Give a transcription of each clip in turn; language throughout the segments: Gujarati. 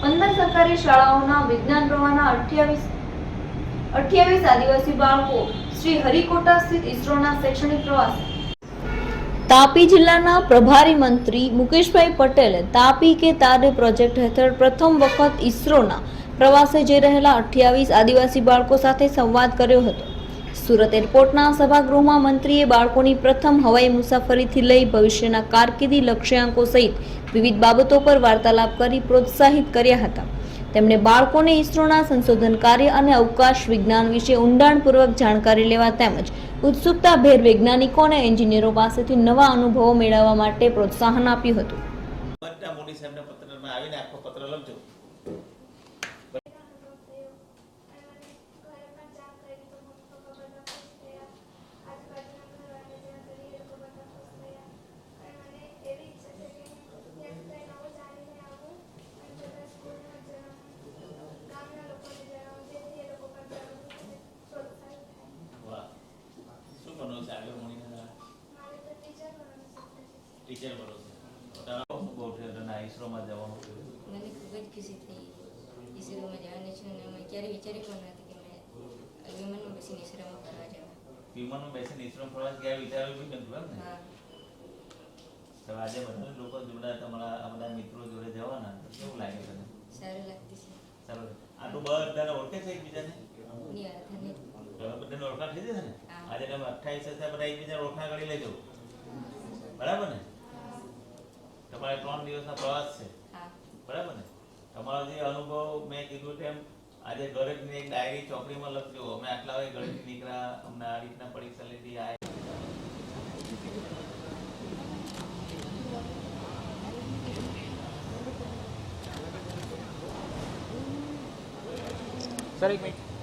પંદર સરકારી શાળાઓના વિજ્ઞાન પ્રવાહના અઠ્યાવીસ અઠ્યાવીસ આદિવાસી બાળકો શ્રી હરિકોટા સ્થિત ઇસરોના શૈક્ષણિક પ્રવાસ. તાપી જિલ્લાના પ્રભારી મંત્રી મુકેશભાઈ પટેલે તાપી કે તારે પ્રોજેક્ટ હેઠળ પ્રથમ વખત ઇસરોના પ્રવાસે જઈ રહેલા અઠ્યાવીસ આદિવાસી બાળકો સાથે સંવાદ કર્યો હતો. સુરત એરપોર્ટના સભાગૃહમાં મંત્રીએ બાળકોની પ્રથમ હવાઈ મુસાફરીથી લઈ ભવિષ્યના કારકિર્દી લક્ષ્યાંકો સહિત વિવિધ બાબતો પર વાર્તાલાપ કરી પ્રોત્સાહિત કર્યા હતા. તેમણે બાળકોને ઇસરોના સંશોધન કાર્ય અને અવકાશ વિજ્ઞાન વિશે ઊંડાણપૂર્વક જાણકારી લેવા તેમજ ઉત્સુકતાભેર વૈજ્ઞાનિકો અને એન્જિનિયરો પાસેથી નવા અનુભવો મેળવવા માટે પ્રોત્સાહન આપ્યું હતું. પત્રમાં આવીને આખો પત્ર લખજો. ટીચર બનો છો. તારા બહુ તને આ જવાનું મને ખૂબ જ ખુશી થઈ. ઈસરોમાં જવાની છું અને મેં ક્યારે વિચારી પણ નથી કે મેં વિમાનમાં બેસીને ઈસરોમાં ફરવા જવા. વિમાનમાં બેસીને ઈસરો ફરવા ગયા વિચાર્યું બી નતું ને? હા. તો આજે બધા લોકો જોડે તમારા આ બધા મિત્રો જોડે જવાના. કેવું લાગે તને? સારું લાગતું છે. ચાલો આટલું બધાને ઓળખે છે એકબીજાને? ની બધાને ઓળખાણ થઈ જશે ને? આજે તમે અઠ્ઠાવીસ હશે બધા એકબીજાને ઓળખાણ કરી લેજો. બરાબર ને? તમારે ત્રણ દિવસનો પ્રવાસ છે. બરાબર ને? તમારો જે અનુભવ મેં કીધું તેમ આજે ઘરેથી એક ડાયરી ચોપડીમાં લખજો. અમે આટલા વાગે ઘરેથી નીકળ્યા અમને આ રીતના પરીક્ષા લીધી આ સર એક મિનિટ.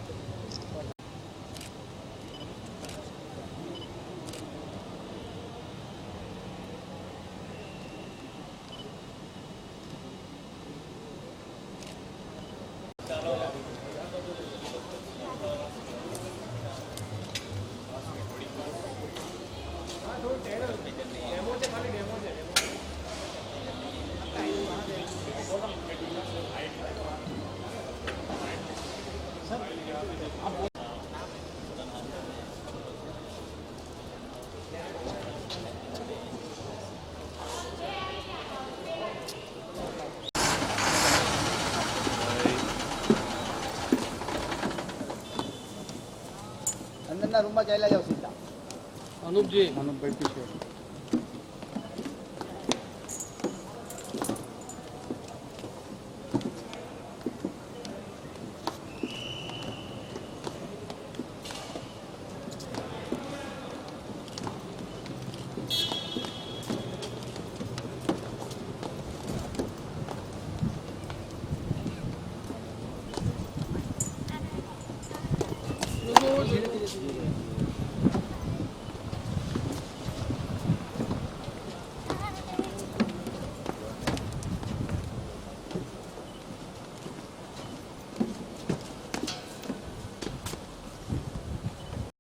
અંદરના રૂમમાં ચાલ્યા જાવ સીધા. અનુપજી. અનુપભાઈ પીછે.